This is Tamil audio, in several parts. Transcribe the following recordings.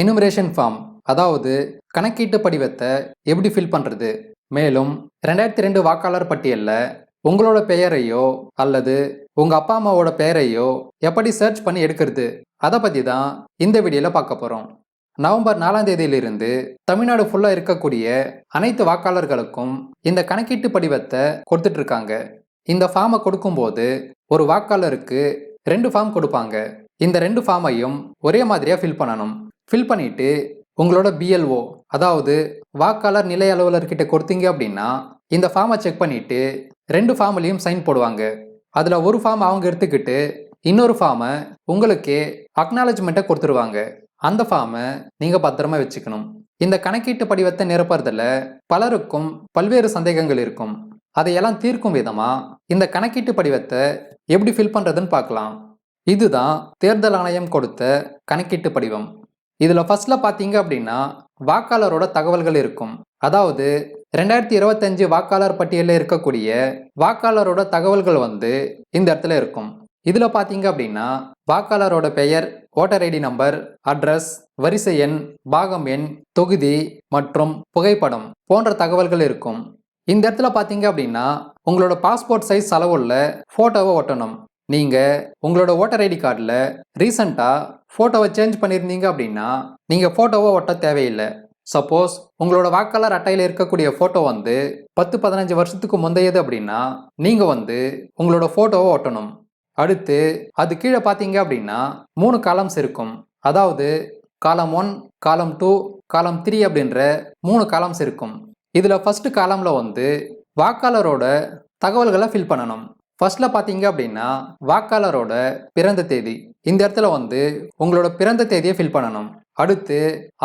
எனுமரேஷன் ஃபார்ம் அதாவது கணக்கீட்டு படிவத்தை எப்படி ஃபில் பண்ணுறது மேலும் ரெண்டாயிரத்தி ரெண்டு வாக்காளர் பட்டியலில் உங்களோட பெயரையோ அல்லது உங்கள் அப்பா அம்மாவோட பெயரையோ எப்படி சர்ச் பண்ணி எடுக்கிறது? அதை பற்றி தான் இந்த வீடியோவில் பார்க்க போகிறோம் நவம்பர் நாலாம் தேதியிலிருந்து தமிழ்நாடு ஃபுல்லாக இருக்கக்கூடிய அனைத்து வாக்காளர்களுக்கும் இந்த கணக்கீட்டு படிவத்தை கொடுத்துட்டு இருக்காங்க இந்த ஃபார்மை கொடுக்கும்போது ஒரு வாக்காளருக்கு ரெண்டு ஃபார்ம் கொடுப்பாங்க. இந்த ரெண்டு ஃபார்மையும் ஒரே மாதிரியாக ஃபில் பண்ணணும். ஃபில் பண்ணிட்டு உங்களோட பிஎல்ஓ அதாவது வாக்காளர் நிலை அலுவலர்கிட்ட கொடுத்தீங்க அப்படின்னா இந்த ஃபார்மை செக் பண்ணிட்டு ரெண்டு ஃபார்ம்லேயும் சைன் போடுவாங்க. அதில் ஒரு ஃபார்ம் அவங்க எடுத்துக்கிட்டு இன்னொரு ஃபார்மை உங்களுக்கு அக்னாலஜ்மெண்ட்டை கொடுத்துருவாங்க. அந்த ஃபார்மை நீங்கள் பத்திரமா வச்சுக்கணும். இந்த கணக்கீட்டு படிவத்தை நிரப்புறதுல பலருக்கும் பல்வேறு சந்தேகங்கள் இருக்கும். அதையெல்லாம் தீர்க்கும் விதமாக இந்த கணக்கீட்டு படிவத்தை எப்படி ஃபில் பண்ணுறதுன்னு பார்க்கலாம். இதுதான் தேர்தல் ஆணையம் கொடுத்த கணக்கீட்டு படிவம். இதில் ஃபர்ஸ்ட்ல பார்த்தீங்க அப்படின்னா வாக்காளரோட தகவல்கள் இருக்கும். அதாவது ரெண்டாயிரத்தி இருபத்தஞ்சு வாக்காளர் பட்டியலில் இருக்கக்கூடிய வாக்காளரோட தகவல்கள் வந்து இந்த இடத்துல இருக்கும். இதில் பார்த்தீங்க அப்படின்னா வாக்காளரோட பெயர் ஓட்டர் ஐடி நம்பர் அட்ரஸ் வரிசை எண் பாகம் எண் தொகுதி மற்றும் புகைப்படம் போன்ற தகவல்கள் இருக்கும். இந்த இடத்துல பார்த்தீங்க அப்படின்னா உங்களோட பாஸ்போர்ட் சைஸ் அளவுள்ள ஃபோட்டோவை ஒட்டணும். நீங்கள் உங்களோட ஓட்டர் ஐடி கார்டில் ரீசண்டாக ஃபோட்டோவை சேஞ்ச் பண்ணியிருந்தீங்க அப்படின்னா நீங்கள் ஃபோட்டோவை ஒட்ட தேவையில்லை. சப்போஸ் உங்களோட வாக்காளர் அட்டையில் இருக்கக்கூடிய ஃபோட்டோ வந்து பத்து பதினஞ்சு வருஷத்துக்கு முந்தையது அப்படின்னா நீங்கள் வந்து உங்களோட ஃபோட்டோவை ஒட்டணும். அடுத்து அது கீழே பார்த்தீங்க அப்படின்னா மூணு காலம்ஸ் இருக்கும். அதாவது காலம் ஒன் காலம் டூ காலம் த்ரீ அப்படின்ற மூணு காலம்ஸ் இருக்கும். இதில் ஃபஸ்ட்டு காலமில் வந்து வாக்காளரோட தகவல்களை ஃபில் பண்ணணும். ஃபர்ஸ்ட்ல பார்த்தீங்க அப்படின்னா வாக்காளரோட பிறந்த தேதி. இந்த இடத்துல வந்து உங்களோட பிறந்த தேதியை ஃபில் பண்ணணும். அடுத்து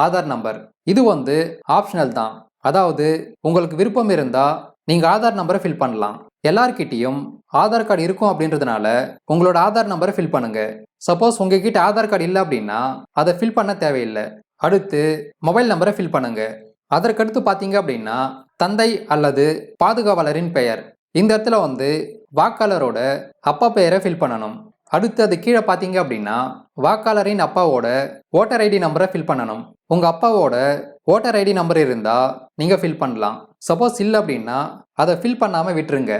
ஆதார் நம்பர் இது வந்து ஆப்ஷனல் தான். அதாவது உங்களுக்கு விருப்பம் இருந்தால் நீங்கள் ஆதார் நம்பரை ஃபில் பண்ணலாம். எல்லார்கிட்டையும் ஆதார் கார்டு இருக்கும் அப்படின்றதுனால உங்களோட ஆதார் நம்பரை ஃபில் பண்ணுங்க. சப்போஸ் உங்ககிட்ட ஆதார் கார்டு இல்லை அப்படின்னா அதை ஃபில் பண்ண தேவையில்லை. அடுத்து மொபைல் நம்பரை ஃபில் பண்ணுங்க. அதற்கடுத்து பார்த்தீங்க அப்படின்னா தந்தை அல்லது பாதுகாவலரின் பெயர். இந்த இடத்துல வந்து வாக்காளரோட அப்பா பெயரை ஃபில் பண்ணணும். அடுத்து அது கீழே பார்த்தீங்க அப்படின்னா வாக்காளரின் அப்பாவோட ஓட்டர் ஐடி நம்பரை ஃபில் பண்ணணும். உங்கள் அப்பாவோட ஓட்டர் ஐடி நம்பர் இருந்தால் நீங்கள் ஃபில் பண்ணலாம். சப்போஸ் இல்லை அப்படின்னா அதை ஃபில் பண்ணாமல் விட்டுருங்க.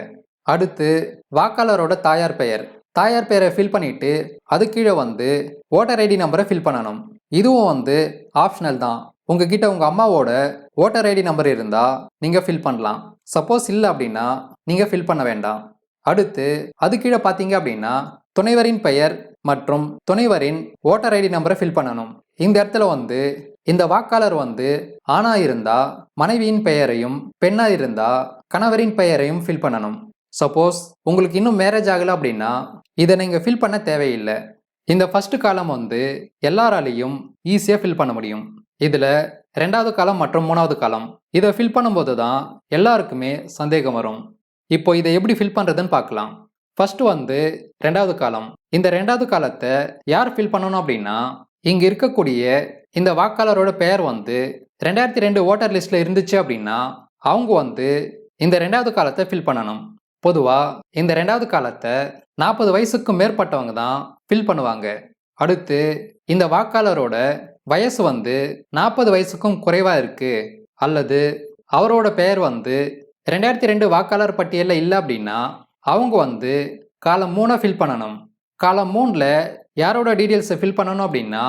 அடுத்து வாக்காளரோட தாயார் பெயர். தாயார் பெயரை ஃபில் பண்ணிவிட்டு அது கீழே வந்து ஓட்டர் ஐடி நம்பரை ஃபில் பண்ணணும். இதுவும் வந்து ஆப்ஷனல் தான். உங்ககிட்ட உங்கள் அம்மாவோட ஓட்டர் ஐடி நம்பர் இருந்தால் நீங்கள் ஃபில் பண்ணலாம். சப்போஸ் இல்லை அப்படின்னா நீங்கள் ஃபில் பண்ண வேண்டாம். அடுத்து அது கீழே பார்த்தீங்க அப்படின்னா துணைவரின் பெயர் மற்றும் துணைவரின் ஓட்டர் ஐடி நம்பரை ஃபில் பண்ணணும். இந்த இடத்துல வந்து இந்த வாக்காளர் வந்து ஆணா இருந்தா மனைவியின் பெயரையும் பெண்ணா இருந்தா கணவரின் பெயரையும் ஃபில் பண்ணணும். சப்போஸ் உங்களுக்கு இன்னும் மேரேஜ் ஆகல அப்படின்னா இதை நீங்கள் ஃபில் பண்ண தேவையில்லை. இந்த ஃபர்ஸ்ட் காலம் வந்து எல்லாராலையும் ஈஸியாக ஃபில் பண்ண முடியும். இதில் ரெண்டாவது காலம் மற்றும் மூணாவது காலம் இதை ஃபில் பண்ணும்போது தான் எல்லாருக்குமே சந்தேகம் வரும். இப்போ இதை எப்படி ஃபில் பண்ணுறதுன்னு பார்க்கலாம். ஃபர்ஸ்ட் வந்து ரெண்டாவது காலம். இந்த ரெண்டாவது காலத்தை யார் ஃபில் பண்ணணும் அப்படின்னா இங்கே இருக்கக்கூடிய இந்த வாக்காளரோட பெயர் வந்து ரெண்டாயிரத்தி ரெண்டு ஓட்டர் லிஸ்ட்டில் இருந்துச்சு அப்படின்னா அவங்க வந்து இந்த ரெண்டாவது காலத்தை ஃபில் பண்ணணும். பொதுவாக இந்த ரெண்டாவது காலத்தை நாற்பது வயசுக்கு மேற்பட்டவங்க தான் ஃபில் பண்ணுவாங்க. அடுத்து இந்த வாக்காளரோட வயசு வந்து நாற்பது வயசுக்கும் குறைவாக இருக்குது அல்லது அவரோட பெயர் வந்து ரெண்டாயிரத்தி ரெண்டு வாக்காளர் பட்டியலில் இல்லை அப்படின்னா அவங்க வந்து காலம் மூணை ஃபில் பண்ணணும். காலம் மூணில் யாரோட டீட்டெயில்ஸை ஃபில் பண்ணணும் அப்படின்னா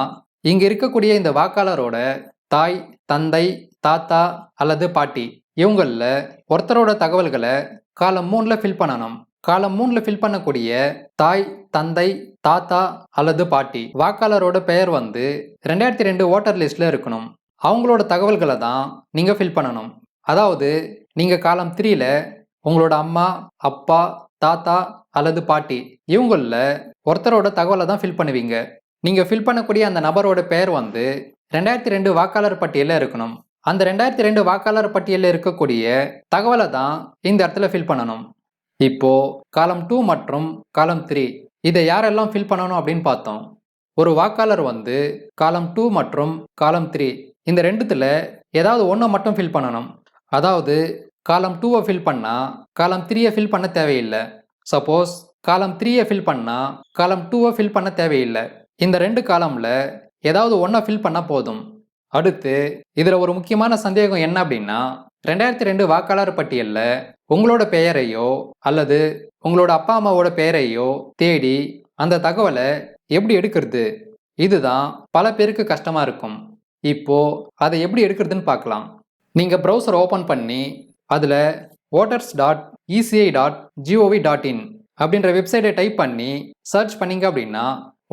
இங்கே இருக்கக்கூடிய இந்த வாக்காளரோட தாய் தந்தை தாத்தா அல்லது பாட்டி இவங்களில் ஒருத்தரோட தகவல்களை காலம் மூணில் ஃபில் பண்ணணும். காலம் மூணில் ஃபில் பண்ணக்கூடிய தாய் தந்தை தாத்தா அல்லது பாட்டி வாக்காளரோட பெயர் வந்து ரெண்டாயிரத்தி ரெண்டு ஓட்டர் லிஸ்ட்டில் இருக்கணும். அவங்களோட தகவல்களை தான் நீங்கள் ஃபில் பண்ணணும். அதாவது நீங்கள் காலம் த்ரீல உங்களோட அம்மா அப்பா தாத்தா அல்லது பாட்டி இவங்களில் ஒருத்தரோட தகவலை தான் ஃபில் பண்ணுவீங்க. நீங்கள் ஃபில் பண்ணக்கூடிய அந்த நபரோட பெயர் வந்து ரெண்டாயிரத்தி ரெண்டு வாக்காளர் பட்டியலில் இருக்கணும். அந்த ரெண்டாயிரத்தி ரெண்டு வாக்காளர் பட்டியலில் இருக்கக்கூடிய தகவலை தான் இந்த இடத்துல ஃபில் பண்ணணும். இப்போ காலம் டூ மற்றும் காலம் த்ரீ இதை யாரெல்லாம் ஃபில் பண்ணணும் அப்படின்னு பார்த்தோம். ஒரு வாக்காளர் வந்து காலம் டூ மற்றும் காலம் த்ரீ இந்த ரெண்டுத்தில் ஏதாவது ஒன்றை மட்டும் ஃபில் பண்ணணும். அதாவது காலம் டூவை ஃபில் பண்ணால் காலம் த்ரீயை ஃபில் பண்ண தேவையில்லை. சப்போஸ் காலம் த்ரீயை ஃபில் பண்ணால் காலம் டூவை ஃபில் பண்ண தேவையில்லை. இந்த ரெண்டு காலமில் ஏதாவது ஒன்றை ஃபில் பண்ணால் போதும். அடுத்து இதில் ஒரு முக்கியமான சந்தேகம் என்ன அப்படின்னா ரெண்டாயிரத்தி ரெண்டு வாக்காளர் பட்டியலில் உங்களோட பெயரையோ அல்லது உங்களோட அப்பா அம்மாவோட பெயரையோ தேடி அந்த தகவலை எப்படி எடுக்கிறது? இதுதான் பல பேருக்கு கஷ்டமாக இருக்கும். இப்போ அதை எப்படி எடுக்கிறதுன்னு பார்க்கலாம். நீங்கள் ப்ரௌசர் ஓப்பன் பண்ணி அதில் voters dot ECI dot GOV dot in அப்படின்ற வெப்சைட்டை டைப் பண்ணி சர்ச் பண்ணீங்க அப்படின்னா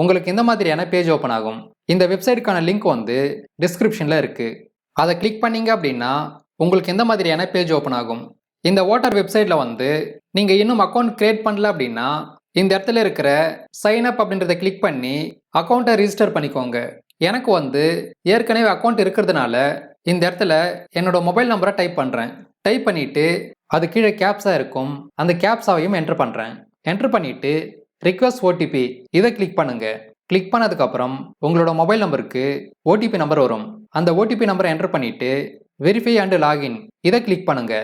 உங்களுக்கு இந்த மாதிரியான பேஜ் ஓப்பன் ஆகும். இந்த வெப்சைட்டுக்கான லிங்க் வந்து டிஸ்கிரிப்ஷனில் இருக்குது அதை கிளிக் பண்ணீங்க அப்படின்னா உங்களுக்கு எந்த மாதிரியான பேஜ் ஓப்பன் ஆகும்? இந்த ஓட்டர் வெப்சைட்டில் வந்து நீங்கள் இன்னும் அக்கௌண்ட் கிரியேட் பண்ணல அப்படின்னா இந்த இடத்துல இருக்கிற சைன் அப் அப்படின்றத கிளிக் பண்ணி அக்கௌண்ட்டை ரிஜிஸ்டர் பண்ணிக்கோங்க. எனக்கு வந்து ஏற்கனவே அக்கௌண்ட் இருக்கிறதுனால இந்த இடத்துல என்னோட மொபைல் நம்பரை டைப் பண்ணுறேன் டைப் பண்ணிவிட்டு அது கீழே கேப்ஸாக இருக்கும். அந்த கேப்ஸாவையும் என்ட்ரு பண்ணுறேன் என்ட்ரு பண்ணிவிட்டு ரிக்வஸ்ட் ஓடிபி இதை கிளிக் பண்ணுங்க. கிளிக் பண்ணதுக்கப்புறம் உங்களோட மொபைல் நம்பருக்கு ஓடிபி நம்பர் வரும். அந்த ஓடிபி நம்பரை என்ட்ரு பண்ணிவிட்டு வெரிஃபை அண்டு லாகின் இதை கிளிக் பண்ணுங்க.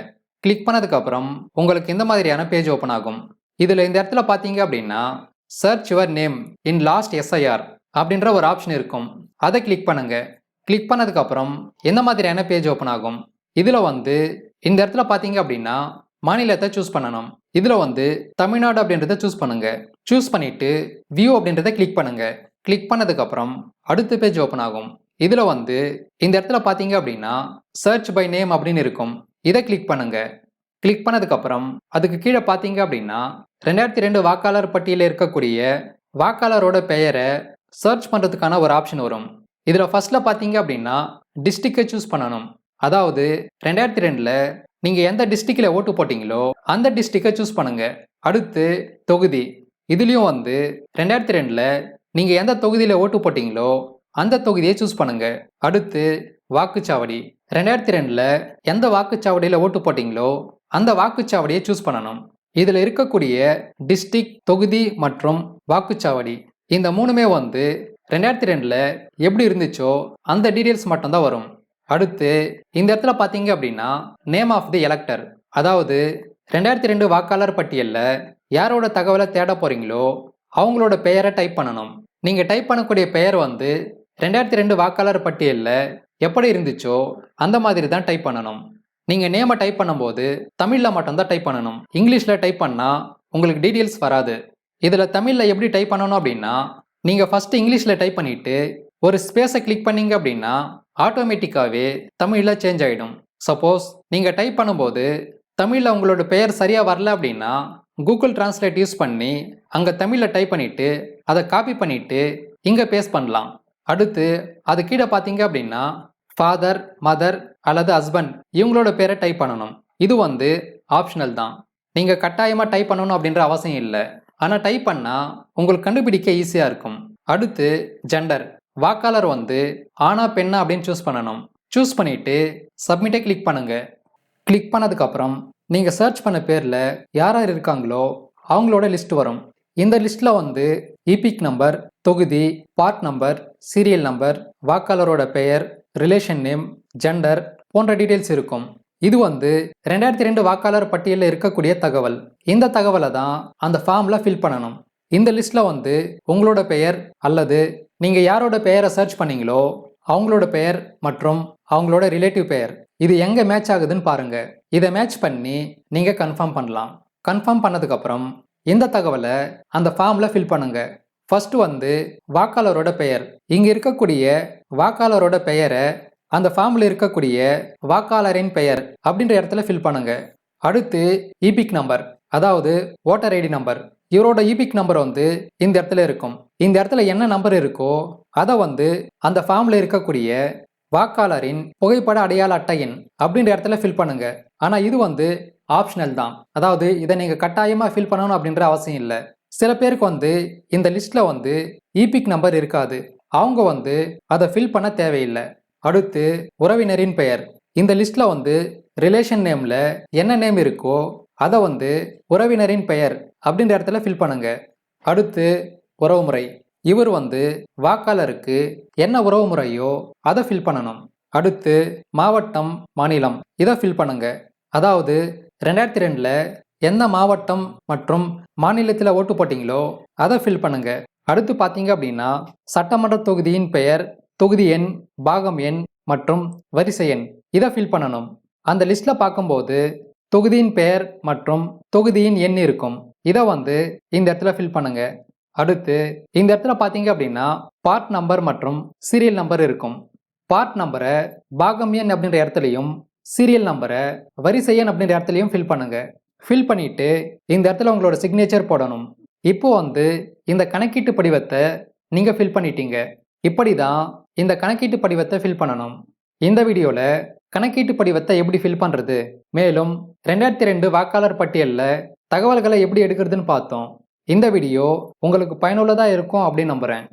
கிளிக் பண்ணதுக்கப்புறம் உங்களுக்கு இந்த மாதிரியான பேஜ் ஓப்பன் ஆகும். இதில் இந்த இடத்துல பார்த்தீங்க அப்படின்னா search your name in last SIR அப்படின்ற ஒரு ஆப்ஷன் இருக்கும். அதை கிளிக் பண்ணுங்கள் கிளிக் பண்ணதுக்கப்புறம் எந்த மாதிரியான பேஜ் ஓப்பன் ஆகும்? இதில் வந்து இந்த இடத்துல பார்த்தீங்க அப்படின்னா மாநிலத்தை சூஸ் பண்ணணும். இதில் வந்து தமிழ்நாடு அப்படின்றத சூஸ் பண்ணுங்க. சூஸ் பண்ணிட்டு வியூ அப்படின்றத கிளிக் பண்ணுங்க. கிளிக் பண்ணதுக்கப்புறம் அடுத்த பேஜ் ஓப்பன் ஆகும். இதில் வந்து இந்த இடத்துல பார்த்தீங்க அப்படின்னா சர்ச் பை நேம் அப்படின்னு இருக்கும். இதை கிளிக் பண்ணுங்க. கிளிக் பண்ணதுக்கப்புறம் அதுக்கு கீழே பார்த்தீங்க அப்படின்னா ரெண்டாயிரத்தி ரெண்டு வாக்காளர் பட்டியலில் இருக்கக்கூடிய வாக்காளரோட பெயரை சர்ச் பண்ணுறதுக்கான ஒரு ஆப்ஷன் வரும். இதில் ஃபர்ஸ்ட்ல பார்த்தீங்க அப்படின்னா டிஸ்ட்ரிக்டை சூஸ் பண்ணணும். அதாவது ரெண்டாயிரத்தி ரெண்டில் நீங்கள் எந்த டிஸ்ட்ரிக்டில் ஓட்டு போட்டிங்களோ அந்த டிஸ்ட்ரிக்டை சூஸ் பண்ணுங்க. அடுத்து தொகுதி. இதுலேயும் வந்து ரெண்டாயிரத்தி ரெண்டில் நீங்கள் எந்த தொகுதியில் ஓட்டு போட்டிங்களோ அந்த தொகுதியை சூஸ் பண்ணுங்க. அடுத்து வாக்குச்சாவடி. ரெண்டாயிரத்தி ரெண்டில் எந்த வாக்குச்சாவடியில் ஓட்டு போட்டிங்களோ அந்த வாக்குச்சாவடியை சூஸ் பண்ணணும். இதில் இருக்கக்கூடிய டிஸ்ட்ரிக் தொகுதி மற்றும் வாக்குச்சாவடி. இந்த மூணுமே வந்து ரெண்டாயிரத்தி ரெண்டில் எப்படி இருந்துச்சோ அந்த டீட்டெயில்ஸ் மட்டும்தான் வரும். அடுத்து இந்த இடத்துல பார்த்தீங்க அப்படின்னா நேம் ஆஃப் தி எலக்டர் அதாவது ரெண்டாயிரத்தி ரெண்டு வாக்காளர் பட்டியலில் யாரோட தகவலை தேட போகிறீங்களோ அவங்களோட பெயரை டைப் பண்ணணும். நீங்கள் டைப் பண்ணக்கூடிய பெயர் வந்து ரெண்டாயிரத்தி ரெண்டு வாக்காளர் பட்டியலில் எப்படி இருந்துச்சோ அந்த மாதிரி தான் டைப் பண்ணணும் நீங்கள் நேமை டைப் பண்ணும்போது தமிழில் மட்டும்தான் டைப் பண்ணணும். இங்கிலீஷில் டைப் பண்ணால் உங்களுக்கு டீட்டெயில்ஸ் வராது. இதில் தமிழில் எப்படி டைப் பண்ணணும் அப்படின்னா நீங்கள் ஃபஸ்ட்டு இங்கிலீஷில் டைப் பண்ணிவிட்டு ஒரு ஸ்பேஸை கிளிக் பண்ணீங்க அப்படின்னா ஆட்டோமேட்டிக்காகவே தமிழில் சேஞ்ச் ஆகிடும் சப்போஸ் நீங்கள் டைப் பண்ணும்போது தமிழில் உங்களோட பெயர் சரியாக வரல அப்படின்னா கூகுள் டிரான்ஸ்லேட் யூஸ் பண்ணி அங்கே தமிழில் டைப் பண்ணிவிட்டு அதை காப்பி பண்ணிவிட்டு இங்கே பேஸ்ட் பண்ணலாம். அடுத்து அது கீழே பார்த்தீங்க அப்படின்னா ஃபாதர் மதர் அல்லது ஹஸ்பண்ட் இவங்களோட பேரை டைப் பண்ணணும். இது வந்து ஆப்ஷனல் தான். நீங்கள் கட்டாயமாக டைப் பண்ணணும் அப்படின்ற அவசியம் இல்லை. ஆனால் டைப் பண்ணால் உங்களுக்கு கண்டுபிடிக்க ஈஸியாக இருக்கும். அடுத்து ஜெண்டர் வாக்காளர் வந்து ஆனா பெண்ணா அப்படின்னு சூஸ் பண்ணணும். சூஸ் பண்ணிவிட்டு சப்மிட்டை கிளிக் பண்ணுங்கள் கிளிக் பண்ணதுக்கப்புறம் நீங்கள் சர்ச் பண்ண பேரில் யார் யார் இருக்காங்களோ அவங்களோட லிஸ்ட் வரும். இந்த லிஸ்ட்டில் வந்து இபிக் நம்பர் தொகுதி பார்ட் நம்பர் சீரியல் நம்பர் வாக்காளரோட பெயர் ரிலேஷன் நேம் ஜெண்டர் போன்ற டீட்டெயில்ஸ் இருக்கும். இது வந்து ரெண்டாயிரத்தி ரெண்டு வாக்காளர் பட்டியலில் இருக்கக்கூடிய தகவல். இந்த தகவலை தான் அந்த ஃபார்மில் ஃபில் பண்ணணும். இந்த லிஸ்ட்டில் வந்து உங்களோட பெயர் அல்லது நீங்கள் யாரோட பெயரை சர்ச் பண்ணீங்களோ அவங்களோட பெயர் மற்றும் அவங்களோட ரிலேட்டிவ் பெயர். இது எங்கே மேட்ச் ஆகுதுன்னு பாருங்க. இதை மேட்ச் பண்ணி நீங்கள் கன்ஃபார்ம் பண்ணலாம். கன்ஃபார்ம் பண்ணதுக்கப்புறம் இந்த தகவலை அந்த ஃபார்மில் ஃபில் பண்ணுங்க. ஃபர்ஸ்ட் வந்து வாக்காளரோட பெயர். இங்கே இருக்கக்கூடிய வாக்காளரோட பெயரை அந்த ஃபார்மில் இருக்கக்கூடிய வாக்காளரின் பெயர் அப்படின்ற இடத்துல ஃபில் பண்ணுங்க. அடுத்து இபிக் நம்பர் அதாவது ஓட்டர் ஐடி நம்பர் இவரோட இபிக் நம்பர் வந்து இந்த இடத்துல இருக்கும். இந்த இடத்துல என்ன நம்பர் இருக்கோ அதை வந்து அந்த ஃபார்மில் இருக்கக்கூடிய வாக்காளரின் புகைப்பட அடையாள அட்டையின் அப்படின்ற இடத்துல ஃபில் பண்ணுங்க. ஆனால் இது வந்து ஆப்ஷனல் தான். அதாவது இதை நீங்கள் கட்டாயமாக ஃபில் பண்ணணும் அப்படின்ற அவசியம் இல்லை. சில பேருக்கு வந்து இந்த லிஸ்ட்டில் வந்து இபிக் நம்பர் இருக்காது. அவங்க வந்து அதை ஃபில் பண்ண தேவையில்லை. அடுத்து உறவினரின் பெயர். இந்த லிஸ்ட்டில் வந்து ரிலேஷன் நேமில் என்ன நேம் இருக்கோ அதை வந்து உறவினரின் பெயர் அப்படின்ற இடத்துல ஃபில் பண்ணுங்க. அடுத்து உறவுமுறை இவர் வந்து வாக்காளருக்கு என்ன உறவுமுறையோ அதை ஃபில் பண்ணணும். அடுத்து மாவட்டம் மாநிலம் இதை ஃபில் பண்ணுங்க. அதாவது ரெண்டாயிரத்தி ரெண்டில் எந்த மாவட்டம் மற்றும் மாநிலத்தில் ஓட்டு போட்டிங்களோ அதை ஃபில் பண்ணுங்க. அடுத்து பார்த்தீங்க அப்படின்னா சட்டமன்ற தொகுதியின் பெயர் தொகுதி எண் பாகம் எண் மற்றும் வரிசை எண். இதை ஃபில் பண்ணணும். அந்த லிஸ்ட்ல பார்க்கும்போது தொகுதியின் பெயர் மற்றும் தொகுதியின் எண் இருக்கும். இதை வந்து இந்த இடத்துல ஃபில் பண்ணுங்க. அடுத்து இந்த இடத்துல பார்த்தீங்க அப்படின்னா பார்ட் நம்பர் மற்றும் சீரியல் நம்பர் இருக்கும். பார்ட் நம்பரை பாகம் எண் அப்படின்ற இடத்துலையும் சீரியல் நம்பரை வரிசை எண் அப்படின்ற இடத்துலையும் ஃபில் பண்ணுங்க. ஃபில் பண்ணிட்டு இந்த இடத்துல உங்களோட சிக்னேச்சர் போடணும். இப்போ வந்து இந்த கணக்கீட்டு படிவத்தை நீங்கள் ஃபில் பண்ணிட்டீங்க. இப்படி தான் இந்த கணக்கீட்டு படிவத்தை ஃபில் பண்ணணும். இந்த வீடியோவில் கணக்கீட்டு படிவத்தை எப்படி ஃபில் பண்ணுறது மேலும் ரெண்டாயிரத்தி ரெண்டு வாக்காளர் பட்டியலில் தகவல்களை எப்படி எடுக்கிறதுன்னு பார்த்தோம். இந்த வீடியோ உங்களுக்கு பயனுள்ளதாக இருக்கும் அப்படின்னு நம்புகிறேன்